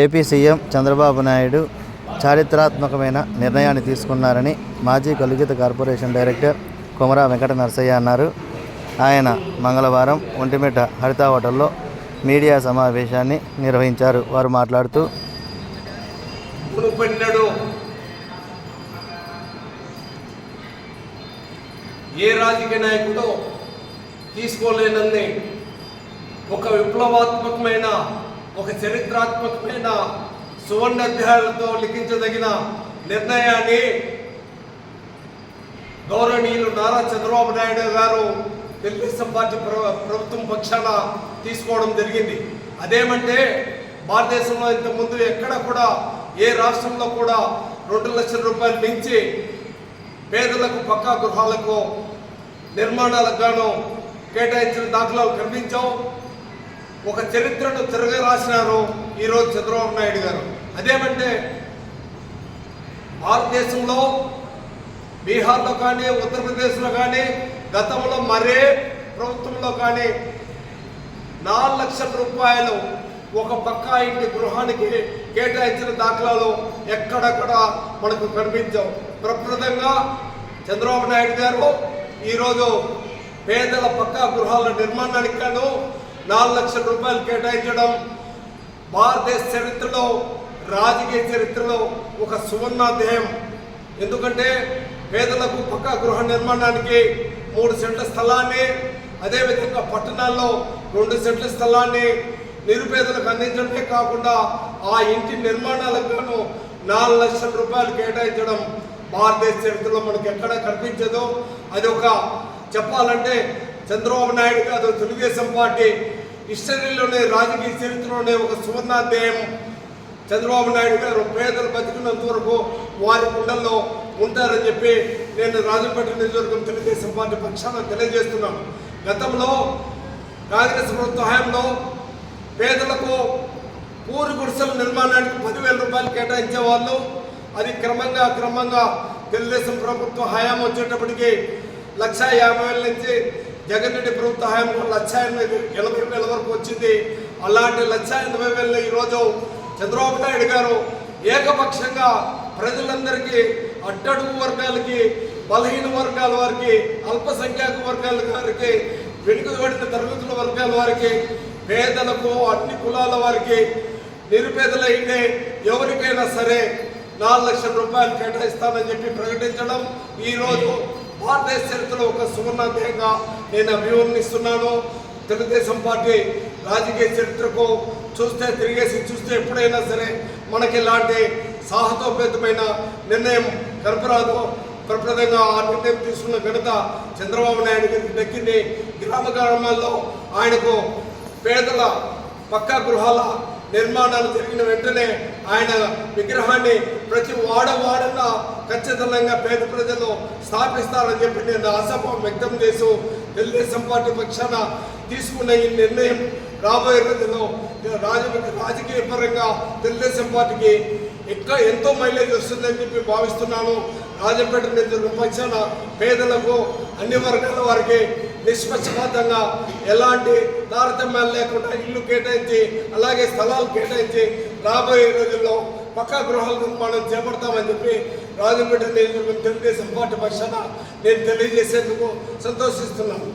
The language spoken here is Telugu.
ఏపీ సీఎం చంద్రబాబు నాయుడు చారిత్రాత్మకమైన నిర్ణయాన్ని తీసుకున్నారని మాజీ కలుగిత కార్పొరేషన్ డైరెక్టర్ కుమరా వెంకట నరసయ్య అన్నారు. ఆయన మంగళవారం ఒంటిమిట హరిత హోటల్లో మీడియా సమావేశాన్ని నిర్వహించారు. వారు మాట్లాడుతూ ఏ రాజకీయ నాయకుడు తీసుకోలేనన్ని ఒక విప్లవాత్మకమైన ఒక చరిత్రాత్మకమైన సువర్ణ అధ్యాయాలతో లిఖించదగిన నిర్ణయాన్ని గౌరవనీయులు నారా చంద్రబాబు నాయుడు గారు తెలుగుదేశం పార్టీ ప్ర- ప్రభుత్వం పక్షాన తీసుకోవడం జరిగింది. అదేమంటే భారతదేశంలో ఇంతకుముందు ఎక్కడ కూడా ఏ రాష్ట్రంలో కూడా రెండు లక్షల రూపాయలు మించి పేదలకు పక్కా గృహాలకు నిర్మాణాలకు గాను కేటాయించిన దాఖలాలు కనిపించావు. ఒక చరిత్రను తిరగ రాసినారు ఈరోజు చంద్రబాబు నాయుడు గారు. అదేమంటే భారతదేశంలో బీహార్లో కానీ ఉత్తరప్రదేశ్లో కానీ గతంలో మరే ప్రభుత్వంలో కానీ నాలుగు లక్షల రూపాయలు ఒక పక్కా ఇంటి గృహానికి కేటాయించిన దాఖలాలు ఎక్కడక్కడ మనకు కనిపించాం ప్రప్రదంగా చంద్రబాబు నాయుడు గారు ఈరోజు పేదల పక్కా గృహాల నిర్మాణానికి గాను నాలుగు లక్షల రూపాయలు కేటాయించడం భారతదేశ చరిత్రలో రాజకీయ చరిత్రలో ఒక సువర్ణాధ్యాయం ఎందుకంటే పేదలకు పక్కా గృహ నిర్మాణానికి మూడు సెంట్ల స్థలాన్ని అదేవిధంగా పట్టణాల్లో రెండు సెంట్ల స్థలాన్ని నిరుపేదలకు అందించడమే కాకుండా ఆ ఇంటి నిర్మాణాలకు గాను నాలుగు లక్షల రూపాయలు కేటాయించడం భారతదేశ చరిత్రలో మనకు ఎక్కడ కనిపించదు. అది ఒక చెప్పాలంటే చంద్రబాబు నాయుడు కాదు తెలుగుదేశం పార్టీ హిస్టరీలోనే రాజకీయ చరిత్రలోనే ఒక సువర్ణాధ్యాయం. చంద్రబాబు నాయుడు గారు పేదలు బతికినంత వరకు వారి గుండెల్లో ఉంటారని చెప్పి నేను రాజంపేట నియోజకవర్గం తెలుగుదేశం పార్టీ పక్షాన తెలియజేస్తున్నాను. గతంలో కాంగ్రెస్ ప్రభుత్వ హయాంలో పేదలకు పూరి గుడిసెల నిర్మాణానికి పదివేల రూపాయలు కేటాయించే వాళ్ళు అది క్రమంగా క్రమంగా తెలుగుదేశం ప్రభుత్వ హయాం వచ్చేటప్పటికి లక్ష యాభై వేల నుంచి జగన్ రెడ్డి ప్రభుత్వ హయాంలో లక్ష ఎనభై ఎనభై వేల వరకు వచ్చింది అలాంటి లక్ష ఎనభై వేల ఈరోజు చంద్రబాబు నాయుడు గారు ఏకపక్షంగా ప్రజలందరికీ అట్టడుగు వర్గాలకి బలహీన వర్గాల వారికి అల్పసంఖ్యాక వర్గాల వారికి వెనుకబడిన తరగతుల వర్గాల వారికి పేదలకు అన్ని కులాల వారికి నిరుపేదలైతే ఎవరికైనా సరే నాలుగు లక్షల రూపాయలు కేటాయిస్తానని చెప్పి ప్రకటించడం ఈరోజు భారతదేశ చరిత్రలో ఒక సువర్ణాధ్యాయంగా నేను అభివర్ణిస్తున్నాను. తెలుగుదేశం పార్టీ రాజకీయ చరిత్రకు చూస్తే తిరిగేసి చూస్తే ఎప్పుడైనా సరే మనకి ఇలాంటి సాహసోపేతమైన నిర్ణయం కనపరాదు. ప్రప్రదంగా ఆ నిర్ణయం తీసుకున్న ఘనత చంద్రబాబు నాయుడు గారికి దక్కింది. గ్రామ గ్రామాల్లో ఆయనకు పేదల పక్కా గృహాల నిర్మాణాలు జరిగిన వెంటనే ఆయన విగ్రహాన్ని ప్రతి వాడ ఖచ్చితంగా పేద ప్రజలు స్థాపిస్తారని చెప్పి నేను ఆశాభావం వ్యక్తం చేస్తూ తెలుగుదేశం పార్టీ పక్షాన తీసుకున్న ఈ నిర్ణయం రాబోయే రోజుల్లో రాజ రాజకీయ పరంగా తెలుగుదేశం పార్టీకి ఇంకా ఎంతో మైలేజ్ వస్తుందని చెప్పి భావిస్తున్నాను. రాజంపేట నియోజకవర్గం పక్షాన పేదలకు అన్ని వర్గాల వారికి నిష్పక్షపాతంగా ఎలాంటి తారతమ్యాలు లేకుండా ఇల్లు కేటాయించి అలాగే స్థలాలు కేటాయించి రాబోయే రోజుల్లో పక్కా గృహాల నిర్మాణం చేపడతామని చెప్పి రాజంపేట నియోజకవర్గం తెలుగుదేశం పార్టీ పక్షాన నేను తెలియజేసేందుకు సంతోషిస్తున్నాను.